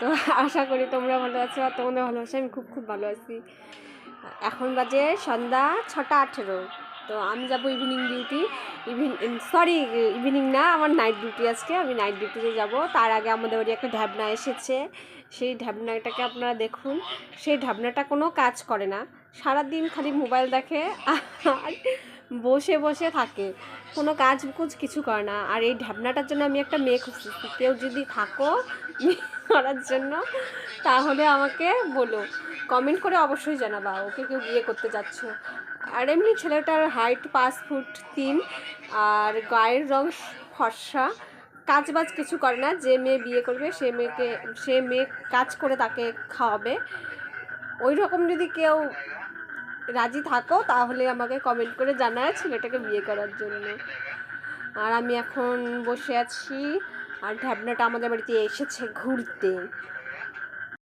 তো আশা করি তোমরা ভালো আছো আর তোমাদের ভালো আমি খুব খুব ভালো আছি। এখন বাজে সন্ধ্যা ছটা আঠেরো, তো আমি যাব evening duty even sorry evening না, আমার নাইট ডিউটি আজকে, আমি নাইট ডিউটিতে যাব। তার আগে আমাদের বাড়ি একটা ঢ্যাবনা এসেছে। সেই ঢ্যাবনাটাকে আপনারা দেখুন। সেই ঢ্যাবনাটা কোনো কাজ করে না। সারাদিন খালি মোবাইল দেখে আর বসে বসে থাকে। কোনো কাজ কুজ কিছু করে না। আর এই ঢ্যাবনাটার জন্য আমি একটা মেয়ে খুঁজতেছি। কেউ যদি থাকো করার জন্য, তাহলে আমাকে বলো। কমেন্ট করে অবশ্যই জানাবা, ওকে কেউ বিয়ে করতে যাচ্ছ। আর এমনি ছেলেটার হাইট পাঁচ ফুট তিন, আর গায়ের রং ফর্সা কাজ বাজ কিছু করে না। যে মেয়ে বিয়ে করবে, সে মেয়েকে, সে মেয়ে কাজ করে তাকে খাওয়াবে। ওই রকম যদি কেউ রাজি থাকো, তাহলে আমাকে কমেন্ট করে জানায় ছেলেটাকে বিয়ে করার জন্য। আর আমি এখন বসে আছি। আর ঢ্যাবনাটা আমাদের বাড়িতে এসেছে ঘুরতে।